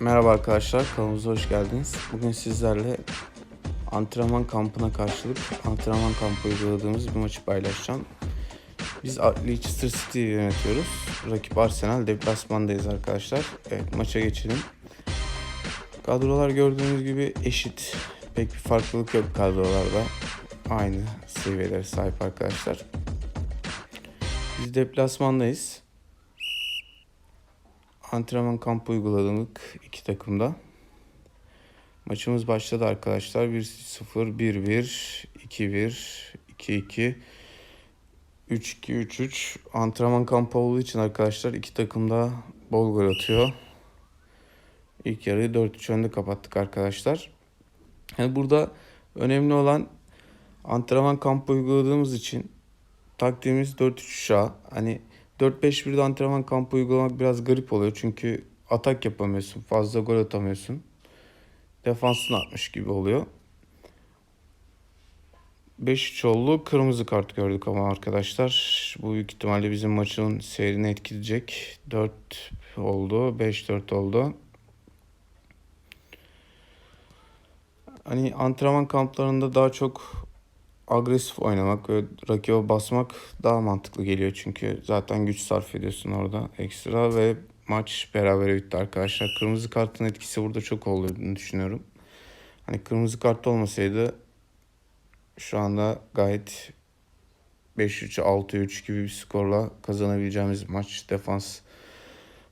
Merhaba arkadaşlar, kanalımıza hoş geldiniz. Bugün sizlerle antrenman kampına karşılık antrenman kampı uyguladığımız bir maçı paylaşacağım. Biz Leicester City'yi yönetiyoruz. Rakip Arsenal deplasmandayız arkadaşlar. Evet maça geçelim. Kadrolar gördüğünüz gibi eşit. Pek bir farklılık yok kadrolarda. Aynı seviyelere sahip arkadaşlar. Biz deplasmandayız antrenman kampı uyguladık iki takımda. Maçımız başladı arkadaşlar. 1-0, 1-1, 2-1, 2-2, 3-2, 3-3. Antrenman kampı olduğu için arkadaşlar iki takım da bol gol atıyor. İlk yarıyı 4-3 önde kapattık arkadaşlar. Yani burada önemli olan antrenman kampı uyguladığımız için taktiğimiz 4-3-3 Hani 4-5-1'de antrenman kampı uygulamak biraz garip oluyor. Çünkü atak yapamıyorsun. Fazla gol atamıyorsun. Defansını atmış gibi oluyor. 5-3 oldu. Kırmızı kart gördük ama arkadaşlar. Bu büyük ihtimalle bizim maçın seyrini etkileyecek. 4 oldu. 5-4 oldu. Hani antrenman kamplarında daha çok agresif oynamak ve rakibe basmak daha mantıklı geliyor çünkü zaten güç sarf ediyorsun orada ekstra ve maç berabere bitti arkadaşlar. Kırmızı kartın etkisi burada çok olduğunu düşünüyorum. Hani kırmızı kart olmasaydı şu anda gayet 5-3, 6-3 gibi bir skorla kazanabileceğimiz maç. Defans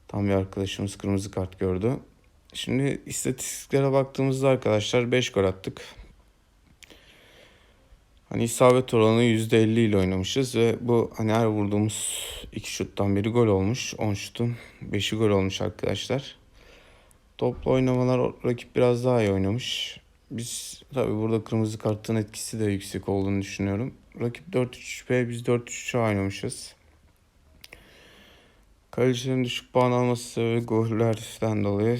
tam bir arkadaşımız kırmızı kart gördü. Şimdi istatistiklere baktığımızda arkadaşlar 5 gol attık. Hani isabet oranı %50 ile oynamışız ve bu hani her vurduğumuz iki şuttan biri gol olmuş. 10 şutun 5'i gol olmuş arkadaşlar. Toplu oynamalar rakip biraz daha iyi oynamış. Biz tabi burada kırmızı kartın etkisi de yüksek olduğunu düşünüyorum. Rakip 4-3-B biz 4-3-3 oynamışız. Kalecinin düşük puan alması ve gollerden dolayı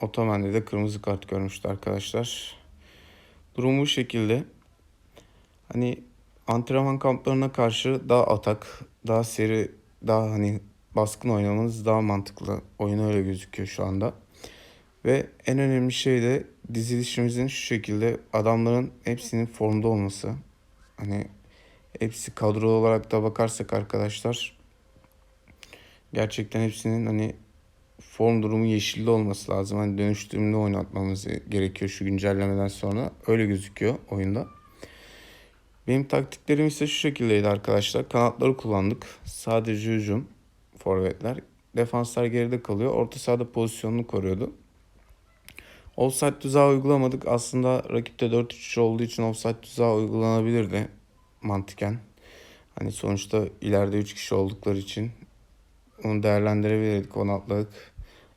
Otomen'de de kırmızı kart görmüştü arkadaşlar. Durum bu şekilde. Hani antrenman kamplarına karşı daha atak, daha seri, daha hani baskın oynamanız daha mantıklı. Oyun öyle gözüküyor şu anda. Ve en önemli şey de dizilişimizin şu şekilde adamların hepsinin formda olması. Hani hepsi kadro olarak da bakarsak arkadaşlar gerçekten hepsinin hani form durumu yeşilli olması lazım. Hani dönüştürümlü oynatmamız gerekiyor şu güncellemeden sonra. Öyle gözüküyor oyunda. Benim taktiklerim ise şu şekildeydi arkadaşlar. Kanatları kullandık. Sadece hücum forvetler. Defanslar geride kalıyor. Orta sahada pozisyonunu koruyordu. Offside tuzağı uygulamadık. Aslında rakipte 4-3 olduğu için offside tuzağı uygulanabilirdi mantıken. Hani sonuçta ileride 3 kişi oldukları için onu değerlendirebilirdik. Onu.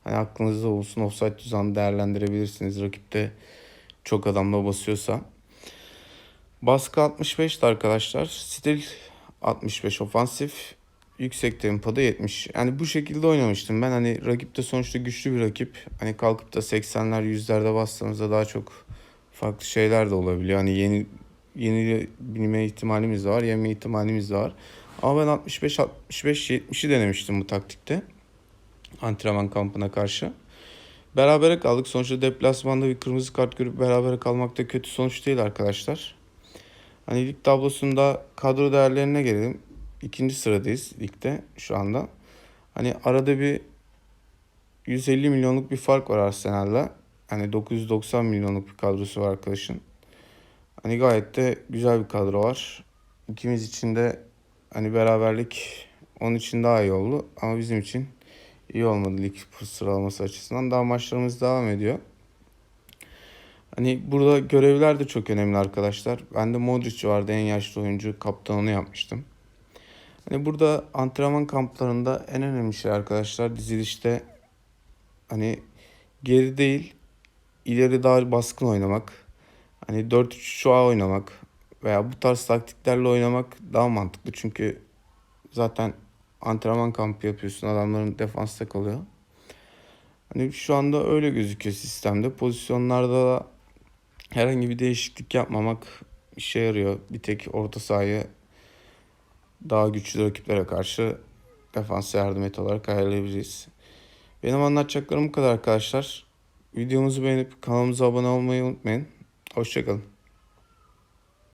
Hani aklınızda olsun offside tuzağını değerlendirebilirsiniz. Rakipte çok adamla basıyorsa. Baskı 65'ti arkadaşlar. Stil 65 ofansif. Yüksek tempoda 70. Yani bu şekilde oynamıştım ben. Hani rakip de sonuçta güçlü bir rakip. Hani kalkıp da 80'ler 100'lerde bastığımızda daha çok farklı şeyler de olabiliyor. Hani yeni yeni bilme ihtimalimiz var, yeme ihtimalimiz var. Ama ben 65 65 70'i denemiştim bu taktikte. Antrenman kampına karşı. Berabere kaldık. Sonuçta deplasmanda bir kırmızı kart görüp berabere kalmak da kötü sonuç değil arkadaşlar. Hani lig tablosunda kadro değerlerine gelelim. İkinci sıradayız ligde şu anda. Hani arada bir 150 milyonluk bir fark var Arsenal'la. Hani 990 milyonluk bir kadrosu var arkadaşın. Hani gayet de güzel bir kadro var. İkimiz için de hani beraberlik onun için daha iyi oldu. Ama bizim için iyi olmadı lig sıralaması açısından. Daha maçlarımız devam ediyor. Hani burada görevler de çok önemli arkadaşlar. Ben de Modric vardı en yaşlı oyuncu. Kaptanını yapmıştım. Hani burada antrenman kamplarında en önemli şey arkadaşlar dizilişte hani geri değil ileri daha baskın oynamak. Hani 4-3-3 oynamak veya bu tarz taktiklerle oynamak daha mantıklı. Çünkü zaten antrenman kampı yapıyorsun. Adamların defansta kalıyor. Hani şu anda öyle gözüküyor sistemde. Pozisyonlarda da herhangi bir değişiklik yapmamak işe yarıyor. Bir tek orta sahayı daha güçlü rakiplere karşı defans yardım et olarak ayarlayabiliriz. Benim anlatacaklarım bu kadar arkadaşlar. Videomuzu beğenip kanalımıza abone olmayı unutmayın. Hoşçakalın.